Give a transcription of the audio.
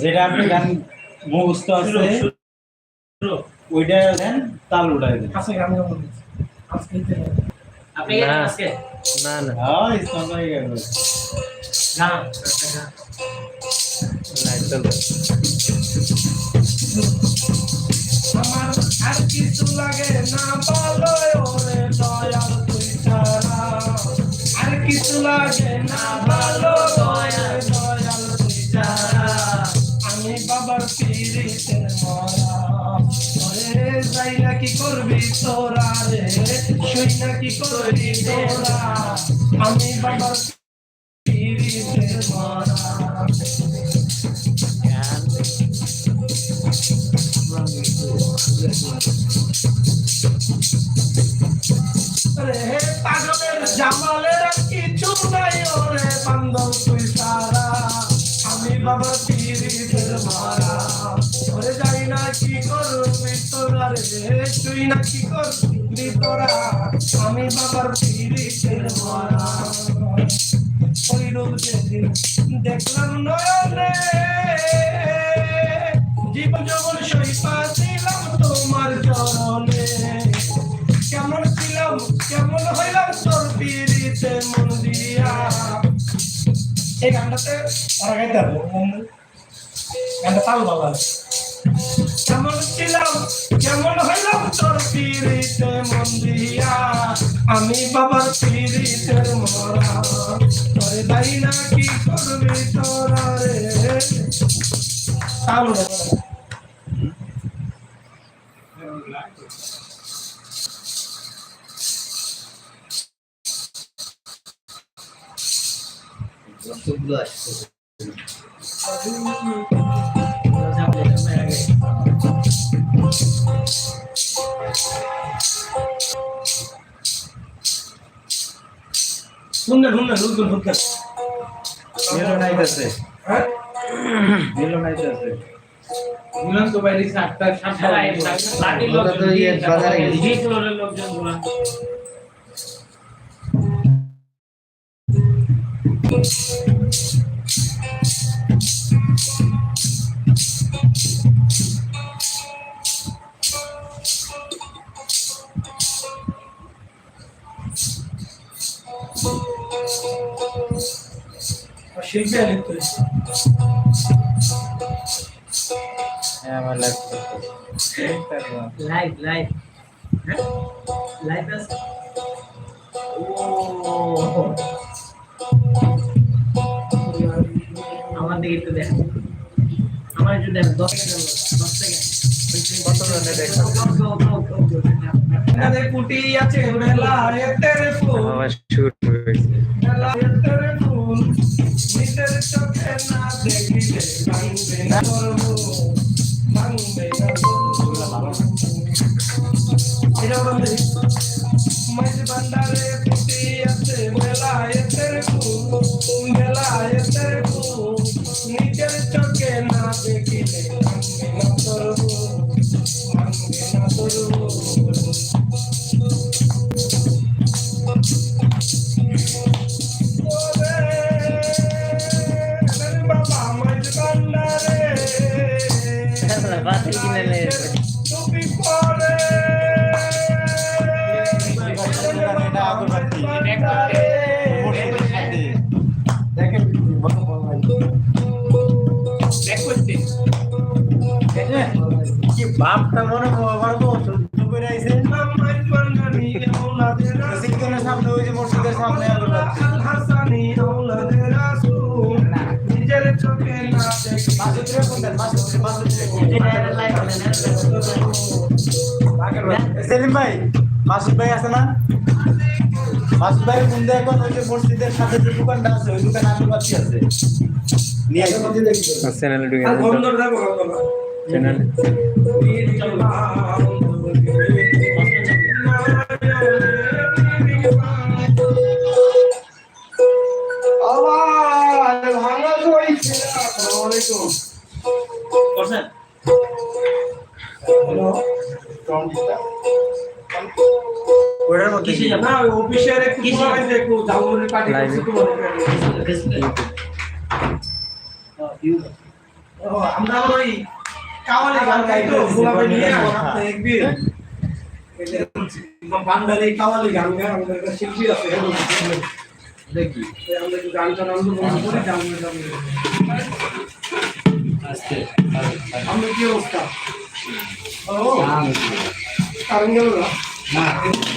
যেটা আপনি গান মুখস্থ আছে ওইটা দেন তাল উঠাই দেন। আজকে গান গাবো আজকে আপনি আজকে? না না। হ্যাঁ ইসলাম ভাই গেল। চলবে আমার আর কিছু লাগে না লাগে না বলো দয়াল দয়াল তুই আমি বাবার পিড়িতে মরা ওরে যাই না কি করবি তোরা রে শুই না কি করবি তোরা আমি বাবার পিড়িতে মরা পাগলের জামালের বাবা পীরিতের মারা ওরে যাই না কি করবি না আমি বাবার পীরিতের মারা ওই রূপ যেদিন দেখলাম নয়নে জীবন যখন সই পাচ্ছিলাম তোমার চরণে কেমন ছিলাম কেমন হইলাম তোর পিড়িতে মন দিয়া এই গানটাতে ওরা গানটা তাল বাবা কেমন ছিলাম কেমন হইলাম তোর পিড়িতে মন দিয়া। আমি বাবার পিড়িতের মরা। তোর দাই না কি করবি তোরা রে? তাল বাবা সুন্দর সুন্দর সুন্দর সুন্দর মিলন আইতাছে হ্যাঁ? মিলন আইতাছে মিলন তো বাইরে সাতটা সাতটা লাঠির ওরা বাজারে গেছে। লোকজন হ্যাঁ আমার লাইভ লাইভ লাইভ আছে? আমার দিকে একটু দেখ আমার একটু দেখ দশ সেকেন্ড দশ সেকেন্ড। কত জনে দেখা কুটি আছে এ নিজের চোখে না দেখিলে ভাঙবে না করব ভাঙবে না বন্ধু মাঝ ভান্ডারে বাতিল কিনে নিয়ে বাপটা মনে আমার তো সহ্য করে আইছে সামনে ওই যে মসজিদের সামনে আলো লাগছে মাসুদ রে কোন মাসুদ রে মাসুদ রে সেলিম ভাই মাসুদ ভাই আছে না? মাসুদ ভাই কোন এখন ওই যে মসজিদের সাথে যে দোকানটা আছে ওই দোকানে আলু পাচ্ছি আছে। নিয়ে আইছি চ্যানেলে ঢুকে চ্যানেলে। আবার ভাঙা হয়েছে আসসালামু আলাইকুম। করছেন ওটার মধ্যে? না অফিসের একটু একটু জামুনের পার্টি? করছে তো আমরা আবার ওই কাওয়ালি গান গাই তো গোলাপে নিয়ে সপ্তাহে একদিন এই যে গান গায় আমাদের একটা শিল্পী আছে দেখি। আমরা একটু গান টান আনন্দ গ্রহণ করি জামুনের জামুনের আস্তে আমরা কি অবস্থা? ও কারণ গেল না? না।